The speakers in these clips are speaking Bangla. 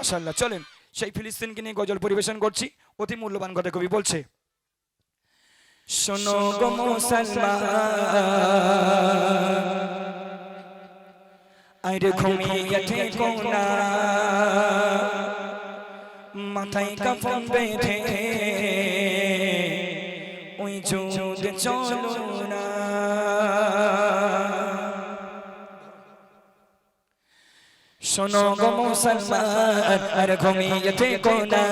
মাশাল্লাহ চলেন। সেই ফিলিস্তিনকে নিয়ে গজল পরিবেশন করছি। অতি মূল্যবান কথা কবি বলছে শোনো গো মুসলমান আইরে ঘুমিয়ে থেকো না। মাথায় কাফন বেঁধে ওই যুদ চলো। শোনো গো মুসলমান, আর ঘুমিয়ে থেকো না।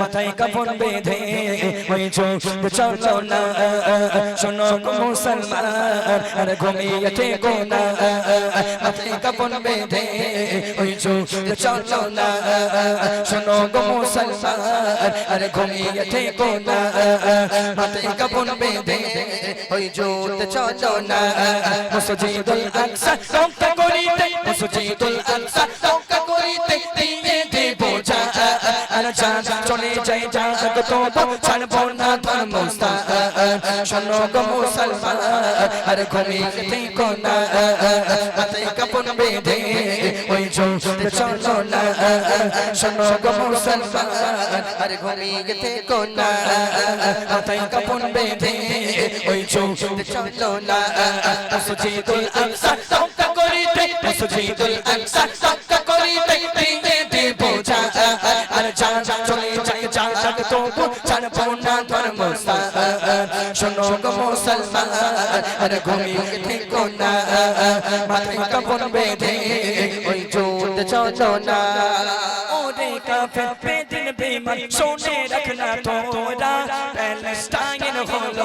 মাথায় কাপড় বেঁধে ওই চোখ চলো না। শোনো গো মুসলমান, আর ঘুমিয়ে থেকো না। মাথায় কাপড় বেঁধে ওই চোখ চলো না। শোনো গো মুসলমান, আর ঘুমিয়ে থেকো না। মাথায় কাপড় বেঁধে ওই জোট চলো না। মসজিদুল আকসা করিতে মসজিদুল আকসা রক্ত করিতে দিয়ে দেব যা। যা চলে যাই যা তো ছাড়বো না ধর্ম শোনো গো মুসলমান, আর ঘুমিয়ে থেকো না। মাথায় কাপড় বেঁধে ওই জোট চলো না। শোনো গো মুসলমান, আর ঘুমিয়ে থেকো না। মাথায় মসজিদুল আকসা রক্ত করিতে দিয়ে দেব যা আর যা চলে যাই যা যাক তো ছাড়বো না ধর্ম শোনো গো মুসলমান, আর ঘুমিয়ে থেকো না। মাথায় কাপড় বেঁধে ওই জোট চলো না। ওরে কাফের বেদিন বেমান শোনে রাখনা তোরা। প্যালেস্টাইন হলো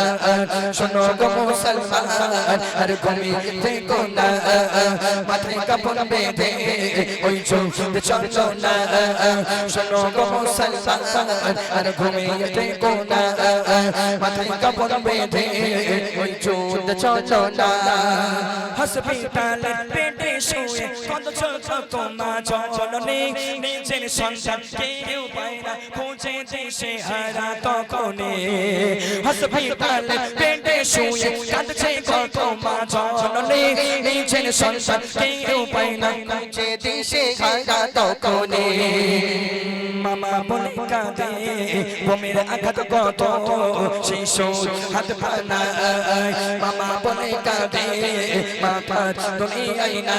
শোনো গো মুসলমান, আর ঘুমিয়ে থেকো না। মাথায় কাপড় বেঁধে ওই চোখ চলো না শোনো গো মুসলমান, আর ঘুমিয়ে থেকো না। মাথায় কাপড় বেঁধে ওই চোখ চলো না হসপিটালে পেটে শুয়ে কত ছোট তোমা জননী। নিজের সন্তান কেউ পায় না, খুঁজে দেশে হারা তখনে হসপিটালে পেটে শুয়ে কাঁদছে কত মা জননী নিজের সন্তান, কেউ পায় না। খুঁজে দেশে হারা তখনে মামা বলে কাঁদে, বোমের আঘাত কত? শিশু হাত পানা মামা বলে কাঁদে মাথার দুনিয়ায় না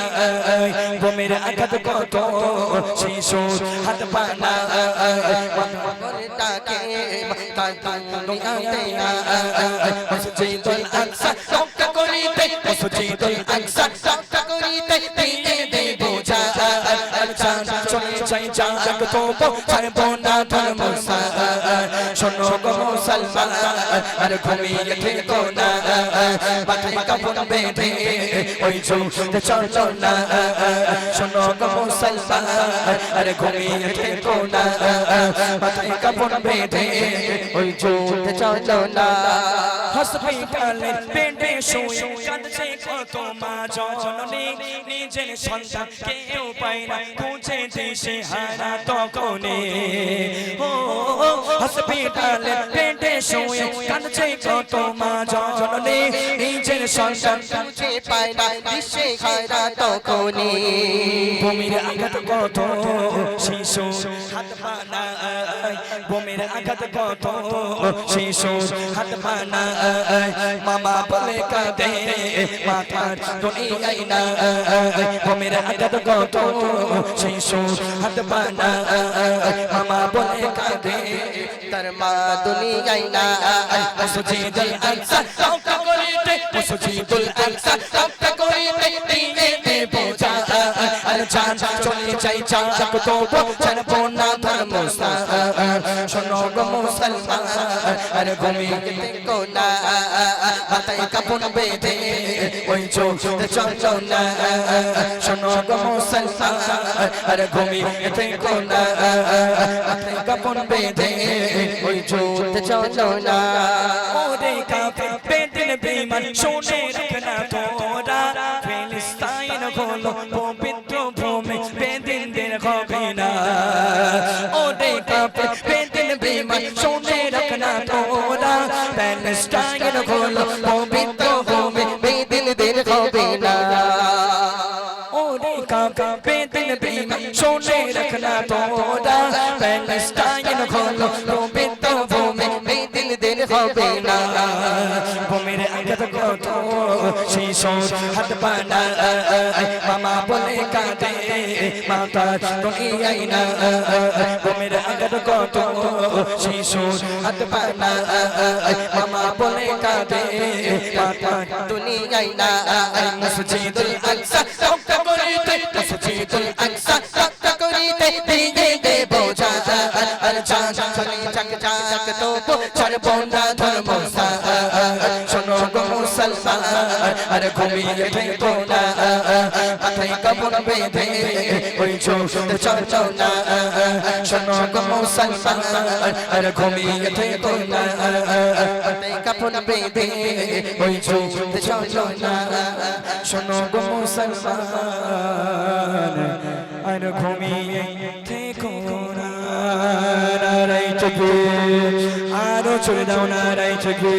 বোমের আঘাত কত? শিশু হাত পানা মামা বলে তাকে মাথার দুনিয়ায় না মসজিদুল আকসা রক্ত করিতে মসজিদুল আকসা রক্ত করিতে যা তো না ধর্ম শোনো গো মুসলমান, আর ঘুমিয়ে থেকো না। মাথায় কাপড় বেঁধে ওই চলতে চলো না। শোনো গো মুসলমান, আর ঘুমিয়ে থেকো না। মাথায় কাপড় বেঁধে ওই চলতে চলো না। হসপিটালে বেডে শুয়ে কাঁদছে কত মা জননী। নিজের সন্তান কেউ পায় না, খুঁজে দেশে হারা তখনে ও হসপিটালে বেডে শুয়ে কাঁদছে কত মা জননী, নিজের সন্তান খুঁজে পায় না বিশ্বে খায়রা তখনই। ভূমির আঘাত কত, শিশু হাত বানায়। ভূমির আঘাত কত, শিশু হাত বানায়। মামা বলে কাঁদে, মাথার দুনিয়ায় না ভূমির আঘাত কত, শিশু হাত বানায়। মামা বলে কাঁদে, তার মা দুনিয়ায় না মসজিদুল আকসা রক্ত করিতে মসজিদুল আকসা রক্ত করিতে চান চলে যাই চাক তো ছাড়বো না ধর্ম শোনো গো মুসলমান, আর ঘুমিয়ে দেখো না। মাথায় কাপড় বেঁধে ওই চোখ চলো না। শোনো গো মুসলমান, আর ঘুমিয়ে থেকো না। মাথায় কাপড় বেঁধে ওই চোখ চলো না। ওরে কাফের বেদিন বেঈমান, শুনে রাখনা তোরা। হবে না ওরে কাকা বেদিন বেঈমান সোনে রাখনা তোরা ভূমির আগত কত শিশোর হাত পানা মামা বলে কাঁদে, মাতা দুনিয়াই না। ভূমির আগত কত শিশোর হাত পানা মামা বলে কাঁদে, মাতা দুনিয়ায় না। মসজিদুল আকসা রক্ষা করিতে, মসজিদুল আকসা রক্ষা করিতে দিয়ে দে বোঝা আর চান চলে চাক চাক তো ছাড়বো না ধর্ম। থেকো না মাথায় কাপড় বেঁধে ওই চোখ চলো না শোনো গো মুসলমান আর ঘুমিয়ে থেকো না মাথায় কাপড় বেঁধে ওই চোখ চলো না শোনো গো মুসলমান আর ঘুমিয়ে থেকো না নারাই চোখে আরও চলে দাও নারাই চোখে